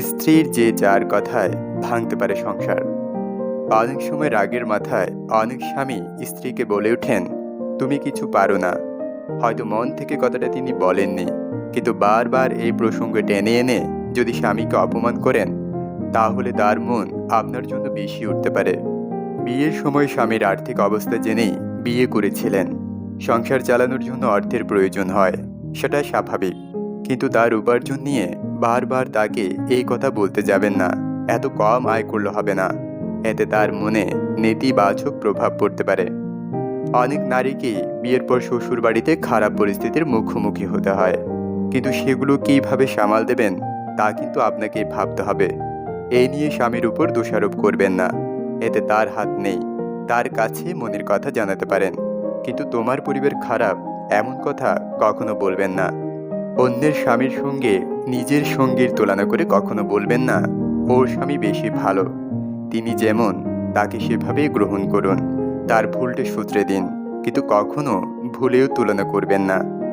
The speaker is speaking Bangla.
স্ত্রীর যে যার কথায় ভাঙতে পারে সংসার। অনেক সময় রাগের মাথায় অনেক স্বামী স্ত্রীকে বলে ওঠেন, তুমি কিছু পারো না। হয়তো মন থেকে কথাটা তিনি বলেননি, কিন্তু বারবার এই প্রসঙ্গে টেনে এনে যদি স্বামীকে অপমান করেন, তাহলে তার মন আপনার জন্য বেশি উঠতে পারে। বিয়ের সময় স্বামীর আর্থিক অবস্থা জেনেই বিয়ে করেছিলেন। সংসার চালানোর জন্য অর্থের প্রয়োজন হয়, সেটা স্বাভাবিক। কিন্তু তার উপার্জন নিয়ে বারবার তাকে এই কথা বলতে যাবেন না। এত কম আয় করলে হবে না। এতে তার মনে নেতিবাচক প্রভাব পড়তে পারে। অনেক নারীকেই বিয়ের পর শ্বশুর বাড়িতে খারাপ পরিস্থিতির মুখোমুখি হতে হয়। কিন্তু সেগুলো কীভাবে সামাল দেবেন, তা কিন্তু আপনাকে ভাবতে হবে। এই নিয়ে স্বামীর উপর দোষারোপ করবেন না। এতে তার হাত নেই। তার কাছে মনের কথা জানাতে পারেন। কিন্তু তোমার পরিবার খারাপ, এমন কথা কখনো বলবেন না। অন্যের স্বামীর সঙ্গে নিজের সঙ্গীর তুলনা করে কখনো বলবেন না ওর স্বামী বেশি ভালো। তিনি যেমন, তাকে সেভাবেই গ্রহণ করুন। তার ভুলটা সূত্রে দিন। কিন্তু কখনো ভুলেও তুলনা করবেন না।